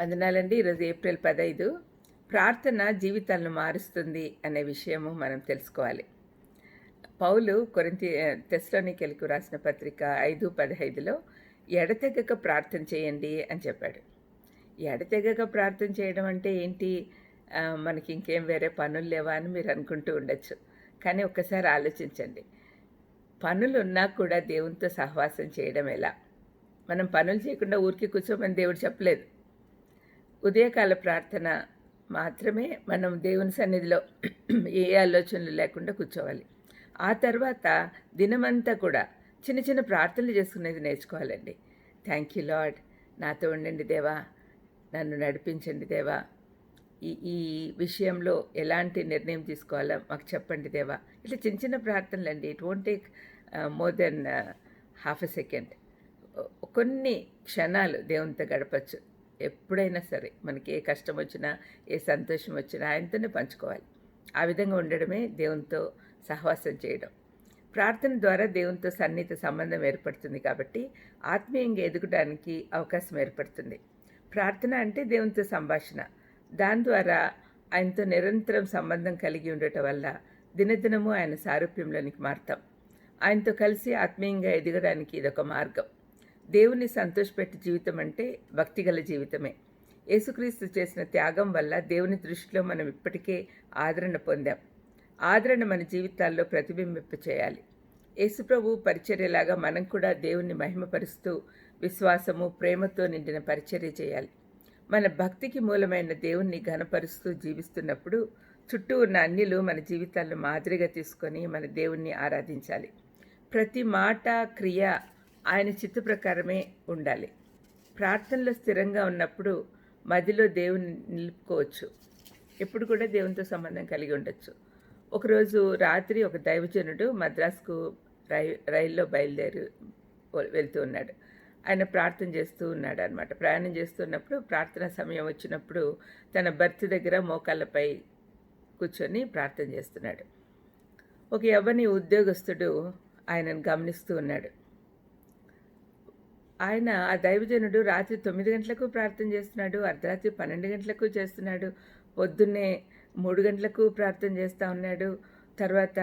అందునాలండి ఈరోజు ఏప్రిల్ పదైదు. ప్రార్థన జీవితాలను మారుస్తుంది అనే విషయము మనం తెలుసుకోవాలి. పౌలు కొరింతి తెస్లోనికెలకు రాసిన పత్రిక ఐదు పదహైదులో ఎడతెగక ప్రార్థన చేయండి అని చెప్పాడు. ఎడతెగక ప్రార్థన చేయడం అంటే ఏంటి? మనకి ఇంకేం వేరే పనులు లేవా అని మీరు అనుకుంటూ ఉండొచ్చు. కానీ ఒక్కసారి ఆలోచించండి. పనులు ఉన్నా కూడా దేవునితో సహవాసం చేయడం ఎలా? మనం పనులు చేయకుండా ఊరికి కూర్చోమని దేవుడు చెప్పలేదు. ఉదయకాల ప్రార్థన మాత్రమే మనం దేవుని సన్నిధిలో ఏ ఆలోచనలు లేకుండా కూర్చోవాలి. ఆ తర్వాత దినమంతా కూడా చిన్న చిన్న ప్రార్థనలు చేసుకునేది నేర్చుకోవాలండి. థ్యాంక్ యూ లాడ్ నాతో ఉండండి దేవా. నన్ను నడిపించండి దేవా. ఈ ఈ విషయంలో ఎలాంటి నిర్ణయం తీసుకోవాలో మాకు చెప్పండి దేవా. ఇట్లా చిన్న చిన్న ప్రార్థనలు అండి it won't take more than half a second కొన్ని క్షణాలు దేవునితో గడపచ్చు. ఎప్పుడైనా సరే మనకి ఏ కష్టం వచ్చినా ఏ సంతోషం వచ్చినా ఆయనతోనే పంచుకోవాలి. ఆ విధంగా ఉండడమే దేవునితో సహవాసం చేయడం. ప్రార్థన ద్వారా దేవునితో సన్నిహిత సంబంధం ఏర్పడుతుంది కాబట్టి ఆత్మీయంగా ఎదగడానికి అవకాశం ఏర్పడుతుంది. ప్రార్థన అంటే దేవునితో సంభాషణ. దాని ద్వారా ఆయనతో నిరంతరం సంబంధం కలిగి ఉండటం వల్ల దినదినము ఆయన సారూప్యంలోనికి మారుతాం. ఆయనతో కలిసి ఆత్మీయంగా ఎదగడానికి ఇదొక మార్గం. దేవుని సంతోషపెట్టి జీవితం అంటే భక్తిగల జీవితమే. యేసుక్రీస్తు చేసిన త్యాగం వల్ల దేవుని దృష్టిలో మనం ఇప్పటికే ఆదరణ పొందాం. ఆదరణ మన జీవితాల్లో ప్రతిబింబింప చేయాలి. యేసుప్రభు పరిచర్యలాగా మనం కూడా దేవుణ్ణి మహిమపరుస్తూ విశ్వాసము ప్రేమతో నిండిన పరిచర్య చేయాలి. మన భక్తికి మూలమైన దేవుణ్ణి ఘనపరుస్తూ జీవిస్తున్నప్పుడు చుట్టూ ఉన్న అన్యులు మన జీవితాల్లో మాదిరిగా తీసుకొని మన దేవుణ్ణి ఆరాధించాలి. ప్రతి మాట క్రియ ఆయన చిత్త ప్రకారమే ఉండాలి. ప్రార్థనలో స్థిరంగా ఉన్నప్పుడు మదిలో దేవుని నిలుపుకోవచ్చు. ఎప్పుడు కూడా దేవునితో సంబంధం కలిగి ఉండొచ్చు. ఒకరోజు రాత్రి ఒక దైవజనుడు మద్రాసుకు రై రైల్లో బయలుదేరి వెళ్తూ ఉన్నాడు. ఆయన ప్రార్థన చేస్తూ ఉన్నాడు అనమాట ప్రయాణం చేస్తున్నప్పుడు ప్రార్థన సమయం వచ్చినప్పుడు తన బర్త్ దగ్గర మోకాళ్ళపై కూర్చొని ప్రార్థన చేస్తున్నాడు. ఒక యవ్వని ఉద్యోగస్తుడు ఆయనను గమనిస్తూ ఉన్నాడు. ఆయన ఆ దైవజనుడు రాత్రి తొమ్మిది గంటలకు ప్రార్థన చేస్తున్నాడు అర్ధరాత్రి పన్నెండు గంటలకు చేస్తున్నాడు పొద్దున్నే మూడు గంటలకు ప్రార్థన చేస్తూ ఉన్నాడు తర్వాత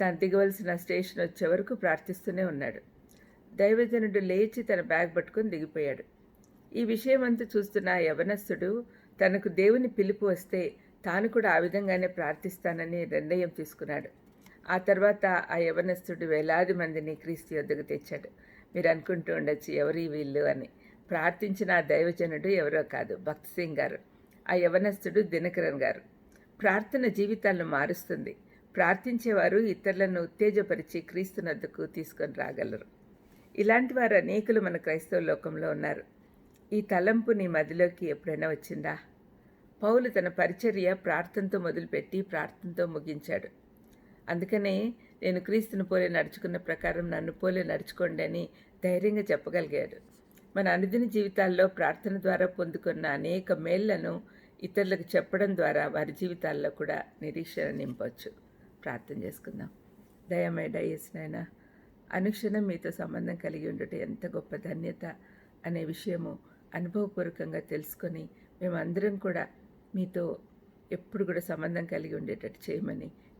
తను దిగవలసిన స్టేషన్ వచ్చే వరకు ప్రార్థిస్తూనే ఉన్నాడు. దైవజనుడు లేచి తన బ్యాగ్ పట్టుకొని దిగిపోయాడు. ఈ విషయం అంతా చూస్తున్న ఆ యవనస్తుడు తనకు దేవుని పిలుపు వస్తే తాను కూడా ఆ విధంగానే ప్రార్థిస్తానని నిర్ణయం తీసుకున్నాడు. ఆ తర్వాత ఆ యవనస్తుడు వేలాది మందిని క్రీస్తు యొద్దకు తెచ్చాడు. మీరు అనుకుంటూ ఉండొచ్చు ఎవరి వీళ్ళు అని. ప్రార్థించిన ఆ దైవజనుడు ఎవరో కాదు భక్త్ సింగ్ గారు. ఆ యవనస్తుడు దినకరన్ గారు. ప్రార్థన జీవితాలను మారుస్తుంది. ప్రార్థించేవారు ఇతరులను ఉత్తేజపరిచి క్రీస్తునద్దుకు తీసుకొని రాగలరు. ఇలాంటి వారు అనేకులు మన క్రైస్తవ లోకంలో ఉన్నారు. ఈ తలంపు నీ మదిలోకి ఎప్పుడైనా వచ్చిందా? పౌలు తన పరిచర్య ప్రార్థనతో మొదలుపెట్టి ప్రార్థనతో ముగించాడు. అందుకనే నేను క్రీస్తుని పోలే నడుచుకున్న ప్రకారం నన్ను పోలే నడుచుకోండి అని ధైర్యంగా చెప్పగలిగాడు. మన అనుదిన జీవితాల్లో ప్రార్థన ద్వారా పొందుకున్న అనేక మేళ్ళను ఇతరులకు చెప్పడం ద్వారా వారి జీవితాల్లో కూడా నిరీక్షణ నింపవచ్చు ప్రార్థన చేసుకుందాం. దయమై డయస్నైనా అనుక్షణం మీతో సంబంధం కలిగి ఉండటం ఎంత గొప్ప ధన్యత అనే విషయము అనుభవపూర్వకంగా తెలుసుకొని మేమందరం కూడా మీతో ఎప్పుడు కూడా సంబంధం కలిగి ఉండేటట్టు చేయమని